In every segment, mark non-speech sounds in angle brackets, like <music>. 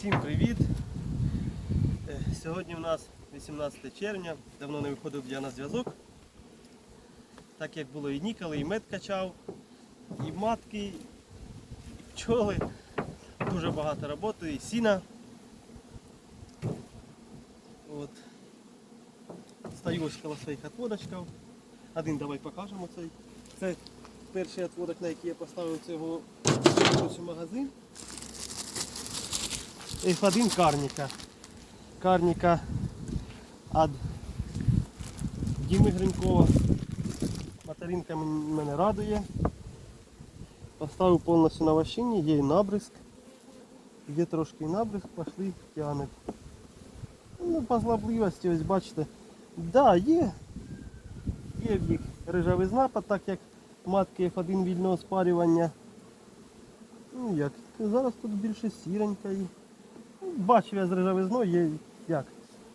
Всім привіт! Е, Сьогодні у нас 18 червня, давно не виходив я на зв'язок. Так як було і ніколи, і мед качав, і матки, і пчоли. Дуже багато роботи, і сіна. От. Стою ось коло своїх отводочків. Один давай покажемо цей. Це перший отводок, на який я поставив цього магазин. F1 карніка. Карніка від Діми Гринькова. Материнка мене радує. Поставив повністю на ващині, є і набризк. Є трошки і набризк, пошли, тягне. Ну, по злобливості, ось бачите. Да, є. Є в їх рижавизна, так як матки F1 вільного спарювання. Ну як, зараз тут більше сіренька і. Бачив я з рижавизною, є як.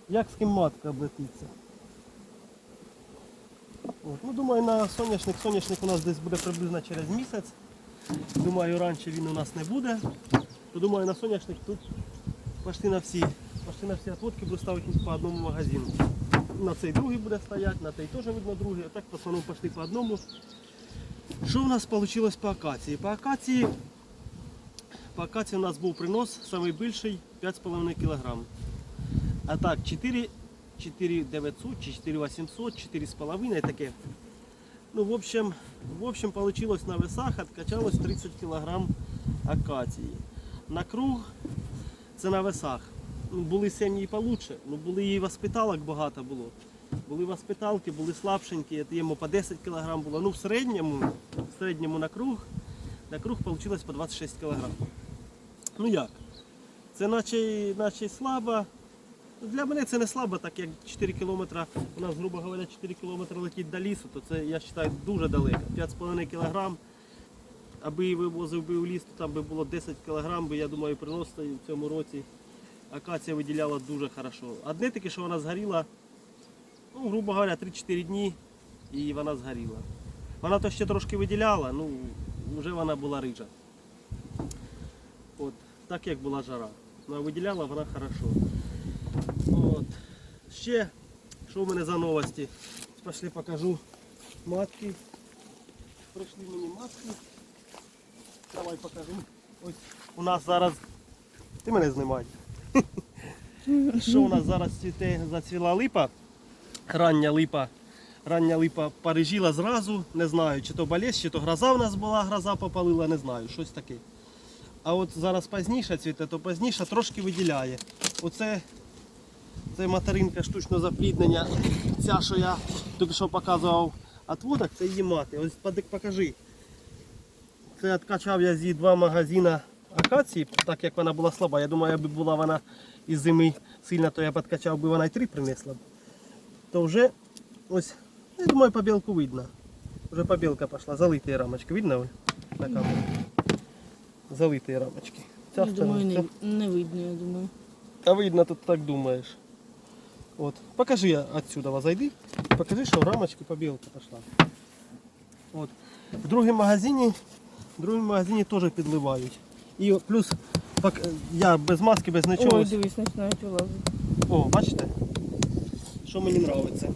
Як з ким матка облетиться. От. Ну, думаю, на соняшник, соняшник у нас десь буде приблизно через місяць. Думаю, раніше він у нас не буде. То думаю, на соняшник тут почти на всі, почти на всі отводки буду ставити по одному магазину. На цей другий буде стояти, на той теж видно другий, а так в основному пішли по одному. Що у нас вийшло по акації? По акації по акації у нас був принос найбільший 5,5 кг. А так 4, 4900 чи 4800, 4,5 таке. Ну, в общем, в общем, получилось на весах откачалось 30 кг акації. На круг це на весах. Ну, були сім'ї получше, ну були і воспиталок багато було. Були воспиталки, були слабшенькі, йому по 10 кг було. Ну в середньому, в середньому на круг, на круг вийшло по 26 кг. Ну як? Це наче, наче слабо. Для мене це не слабо, так як 4 кілометри, у нас, грубо говоря, 4 кілометри летить до лісу, то це, я вважаю, дуже далеко. 5,5 кг. Аби вивозив би у ліс, то там би було 10 кг, би, я думаю, принос в цьому році. Акація виділяла дуже хорошо. Одне таке, що вона згоріла, ну, грубо говоря, 3-4 дні і вона згоріла. Вона то ще трошки виділяла, ну вже вона була рижа. Так як була жара. Ну, а виділяла вона хорошо. От. Ще, що в мене за новості? Пішли покажу матки. Прийшли мені матки. Давай покажу. Ось у нас зараз. Ти мене знімай. <laughs> Що у нас зараз цвіте, зацвіла липа, рання липа. Рання липа пережила зразу, не знаю, чи то болезнь, чи то гроза в нас була, гроза попалила, не знаю, щось таке. А от зараз пізніше цвіте, то пізніше трошки виділяє. Оце це материнка штучного запліднення. Ця, що я тільки що показував отводок, це її мати. Ось покажи. Це відкачав я зі два магазини акації, так як вона була слаба. Я думаю, якби була вона із зими сильна, то я підкачав би вона й три принесла б. То вже ось, я думаю, побілку видно. Вже побілка пішла, залиті рамочки. Видно? На камеру. Залиті рамочки. Ця Я сторона, думаю, ця- не, не видно, я думаю. а видно, тут так думаєш. От. Покажи я отсюда зайди. Покажи, що рамочки побілка пішла. От. В другому магазині, в другому магазині теж підливають. І плюс пок- я без маски, без нічого. Ой, дивись, починають вилазити. О, бачите? Що мені подобається.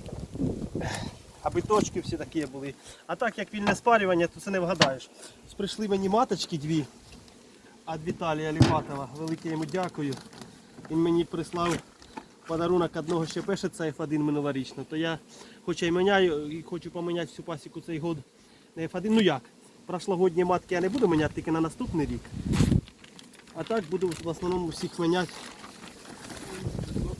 Аби точки всі такі були. А так як вільне спарювання, то це не вгадаєш. Прийшли мені маточки дві від Віталія Ліпатова. Велике йому дякую. Він мені прислав подарунок одного ще пешеться F1 минулорічно. То я хоч і міняю, і хочу поміняти всю пасіку цей год на F1. Ну як? Прошлогодні матки я не буду міняти тільки на наступний рік. А так буду в основному всіх міняти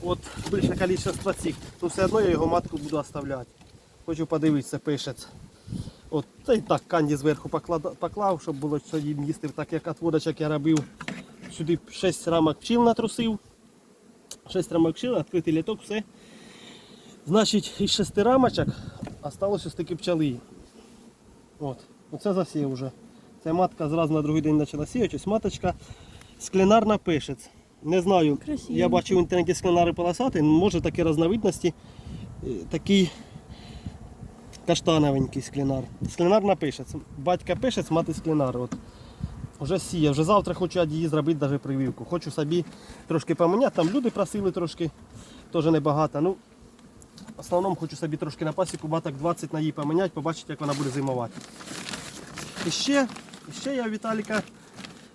от більше кількість цих, то все одно я його матку буду оставляти. Хочу подивитися, пишеться. От, та й так канді зверху поклад- поклав, щоб було що їм їсти, так як отводочок я робив. Сюди 6 рамок пчіл натрусив. 6 рамок пчіл, відкритий літок, все. Значить, із 6 рамочок осталось ось такі пчели. От, оце засів вже. Ця матка зразу на другий день почала сіяти. Ось маточка склянарна пишець. Не знаю, Красиво. я бачив в інтернеті скленари полосати, може такі різновидності. Е, Такий каштановенький склінар. Склінар напишець. Батька пишець, мати склінар. От. Вже сіє, вже завтра хочу її зробити навіть прививку. Хочу собі трошки поміняти. Там люди просили трошки, теж небагато. Ну, в основному хочу собі трошки на пасіку баток 20 на її поміняти, побачити, як вона буде зимувати. І ще, і ще я Віталіка,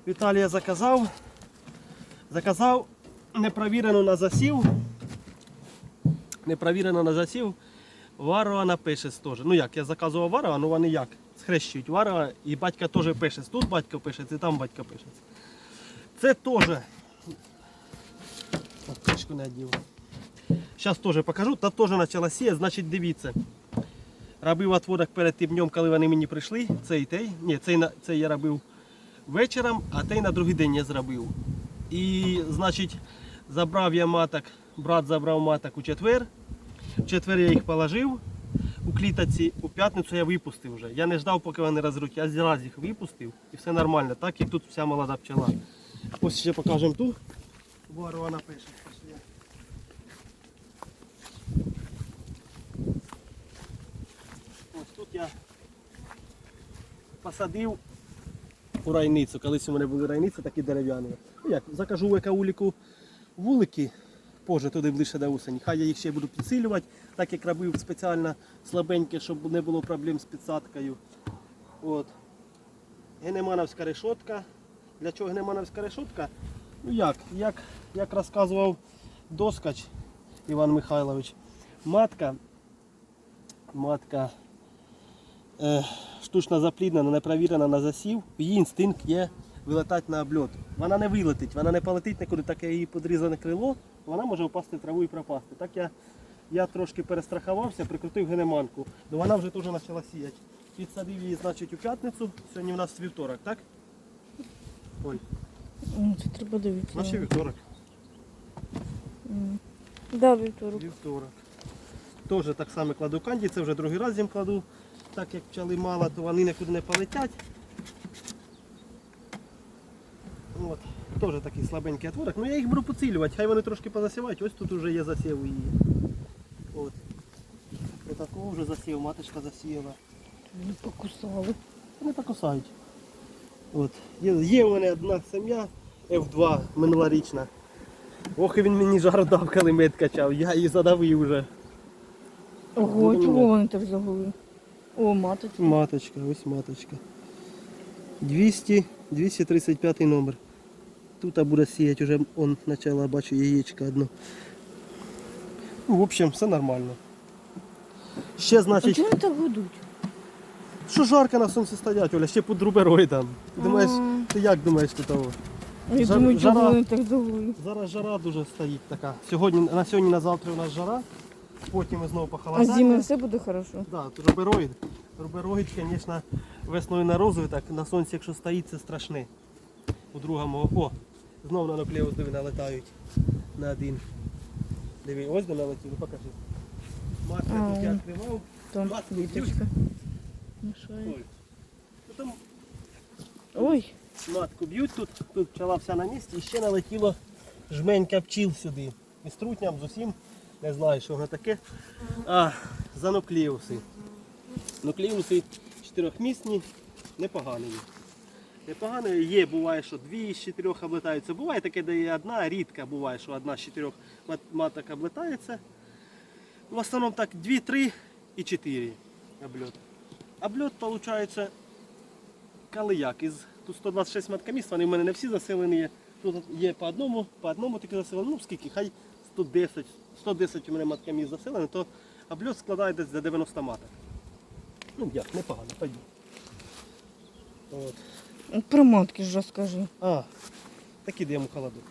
Віталія заказав. Заказав непровірену на засів. Непровірено на засів. Варова пишес теж. Ну як, я заказував варова, ну вони як? Схрещують варова і батька теж пишес. Тут батько пишець і там батько пишець. Це теж. Кришку не одів. Зараз теж покажу. Та теж почала сіяти, значить дивіться. Робив отводок перед тим днем, коли вони мені прийшли. Цей той. Ні, цей, цей я робив вечором, а той на другий день я зробив. І, значить, забрав я маток, брат забрав маток у четвер. В четвер я їх положив у клітоці, у п'ятницю я випустив вже. Я не ждав, поки вони розруть. Я зразу їх випустив і все нормально, так як тут вся молода пчела. Ось ще покажемо ту. Варова напише. Пішли. Ось тут я посадив у райницю. Колись у мене були райниці такі дерев'яні. Ну як, закажу в екауліку вулики, позже туди ближче до осені. Хай я їх ще буду підсилювати, так як робив спеціально слабеньке, щоб не було проблем з підсадкою. От. Генемановська решотка. Для чого генемановська решотка? Ну як, як, як розказував доскач Іван Михайлович, матка, матка е, штучно запліднена, непровірена на засів, її інстинкт є вилетати на обльот. Вона не вилетить, вона не полетить нікуди, так як її подрізане крило, вона може впасти в траву і пропасти. Так я, я трошки перестрахувався, прикрутив генеманку, то вона вже теж почала сіяти. Підсадив її, значить, у п'ятницю, сьогодні у нас вівторок, так? Ой, Це треба дивитися. наші вівторок. Да, вівторок. Вівторок. Теж так само кладу канді, це вже другий раз їм кладу. Так як пчели мало, то вони нікуди не полетять. От. Теж такий слабенький отворок. Ну я їх буду поцілювати, хай вони трошки позасівають. Ось тут вже є засів її. От. Отакого вже засів, маточка засіяла. Не покусали. Вони покусають. От. Є, є у мене одна сім'я F2 минулорічна. Ох, і він мені жару дав, коли мед качав. Я її задавив вже. Ого, чого вони так загули? О, маточка. Маточка, ось маточка. 200, 235 номер. Тут буде сіяти вже он почала, бачу яєчко одно. Ну, в общем, все нормально. Ще значить, вони так гудуть? що жарко на сонці стоять, Оля, ще під руберой там. Ти думаєш, ти як думаєш ти того? А Я Жар- думаю, чого жара. вони так загули? Зараз жара дуже стоїть така. Сьогодні, на сьогодні, на завтра у нас жара, потім ми знову А похолодання. з все буде хорошо. Да, тут рубероїд. Рубероїд, звісно, весною на розвиток, на сонці, якщо стоїть, це страшне. У другому о, знову на нуклеус диви налетають на один. Диви, ось де налетіли, покажи. Матка А, тут я відкривав. Там Матку квіточка. Мішає. Ой. Потім Ой, матку б'ють тут, тут пчела вся на місці і ще налетіло жменька пчіл сюди. І з трутням, з усім, не знаю, що воно таке. А, за нуклеуси. Нуклеуси чотирьохмісні, непогані. Непогані. Є, буває, що дві з чотирьох облетаються. Буває таке, де є одна, рідка буває, що одна з чотирьох маток облетається. В основному так 2, 3 і 4 обльот. Обльот виходить коли як. Із тут 126 маткоміст, вони в мене не всі заселені. Тут є по одному, по одному тільки заселені. Ну скільки, хай 110, 110 у мене маткоміст заселені, то обльот складає десь за 90 маток. Ну як, непогано, пойду. От. Про матки ж розкажи. А, так ідемо в холодок.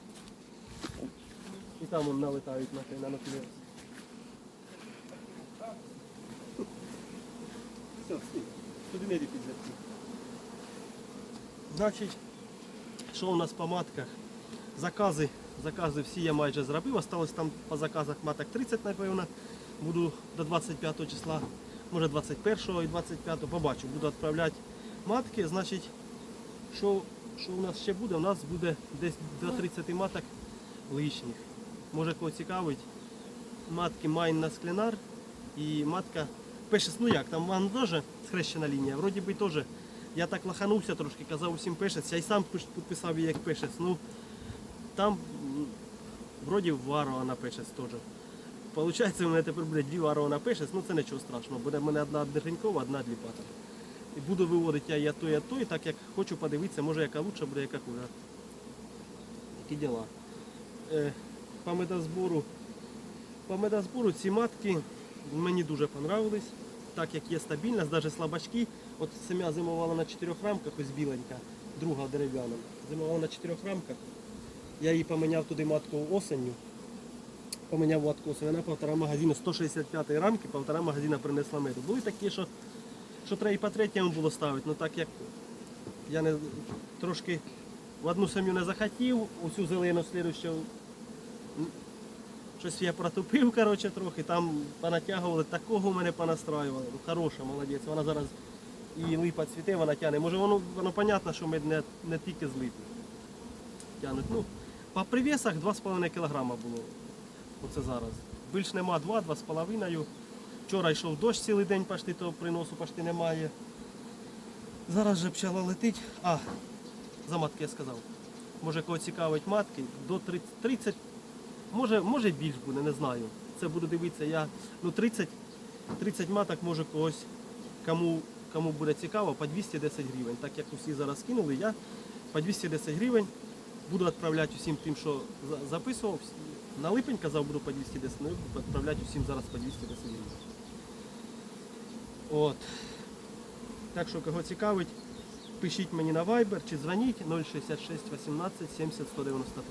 І там вон налетають на на нуклеус. Все. Туди не йди підзерці. Значить, що у нас по матках? Закази, закази всі я майже зробив. Осталось там по заказах маток 30, напевно. Буду до 25 числа, може 21 і 25, побачу. Буду відправляти матки. Значить, що, що у нас ще буде? У нас буде десь до 30 маток лишніх. Може кого цікавить. Матки Майн на склінар і матка Пише, ну як, там вон теж схрещена лінія, вроді би теж Я так лаханувся трошки, казав усім пишець, я й сам підписав її як пишець. Ну, там вроді варова на пишець теж. Получається, у мене тепер буде дві варова на пишець, ну це нічого страшного. Буде в мене одна Держенькова, одна Дліпата. І буду виводити я, то, я то, і так як хочу подивитися, може яка лучша буде, яка хуже. Такі діла. Е, по медозбору. По медозбору ці матки мені дуже понравились. Так як є стабільність, навіть слабачки. От сім'я зимувала на чотирьох рамках, ось біленька, друга дерев'яна. Зимувала на чотирьох рамках. Я її поміняв туди матку осенню. Поміняв матку осенню. Вона півтора магазину 165 рамки, півтора магазина принесла меду. Були такі, що, що треба і по третьому було ставити. Ну так як я не трошки в одну сім'ю не захотів, усю зелену слідущу щось я протупив, <laughs> коротше, трохи, там понатягували, такого мене понастраювали. Ну, хороша, молодець. Вона зараз і липа цвіте, вона тягне. Може воно, воно понятно, що ми не, не тільки з липи тягнуть. Ну, по привісах 2,5 кг було. Оце зараз. Більш нема 2, 2,5. Вчора йшов дощ цілий день почти, то приносу почти немає. Зараз же пчела летить. А, за матки я сказав. Може кого цікавить матки, до 30, 30 може, може більш буде, не знаю. Це буду дивитися. Я, ну 30, 30 маток може когось, кому, кому буде цікаво, по 210 гривень. Так як усі зараз кинули, я по 210 гривень буду відправляти усім тим, що записував. На липень казав, буду по 210, ну буду відправляти усім зараз по 210 гривень. От. Так що кого цікавить, пишіть мені на Viber чи дзвоніть 066 18 70 193.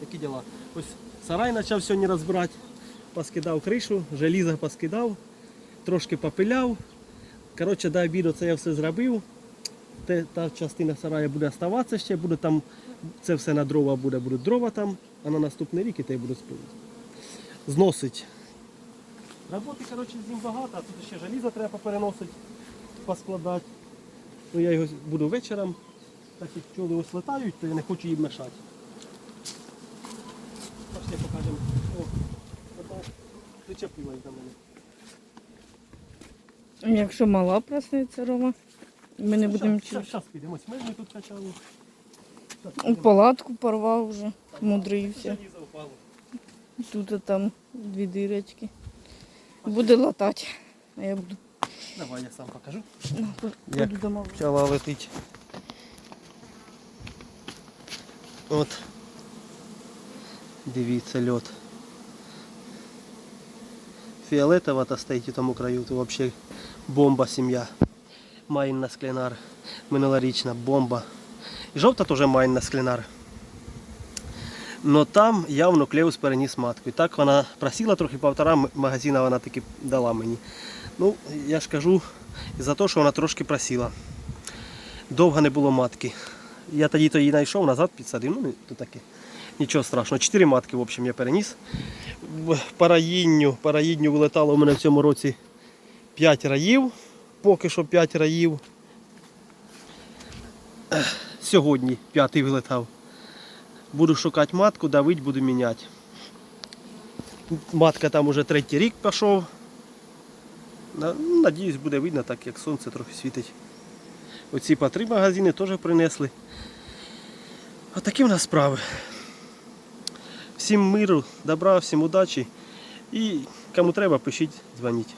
Такі діла. Ось сарай почав сьогодні розбирати, поскидав кришу, желізо поскидав, трошки попиляв. Коротше, до обіду це я все зробив. Те, та частина сараю буде оставатися ще, буде там, це все на дрова буде, будуть дрова там, а на наступний рік і те буду спилити. Зносить. Роботи, коротше, з ним багато, а тут ще желізо треба попереносити, поскладати. Ну, я його буду вечором, так як пчоли ось летають, то я не хочу їм мешати. Пошли покажемо. О, ото причепилась до мене. Якщо мала проснеться, Рома, ми не будемо чути. Зараз підемо. Ми ж тут качали. У палатку порвав вже, мудрився. Тут і там дві дирочки. Буде латати. А я буду, Давай я сам покажу. буду дома. Пчела летить. От. Дивіться льот. Фіолетова та стоїть у тому краю, то взагалі бомба сім'я. Майна склянар. Минулорічна бомба. І жовта теж майна склянар. Но там явно Клеус переніс матку. І так вона просила трохи півтора магазина вона таки дала мені. Ну, я ж кажу, за те, що вона трошки просила. Довго не було матки. Я тоді то її знайшов, назад підсадив. Ну, то таке. Нічого страшного. Чотири матки, в общем, я переніс. Параїнню, параїнню вилетало у мене в цьому році 5 раїв. Поки що 5 раїв. Сьогодні п'ятий вилетав. Буду шукати матку, давить, буду міняти. Матка там уже третій рік пішов. Ну, Надіюсь, буде видно, так як сонце трохи світить. Оці по три магазини теж принесли. Отакі в нас справи. Всім миру, добра, всім удачі. І кому треба, пишіть, дзвоніть.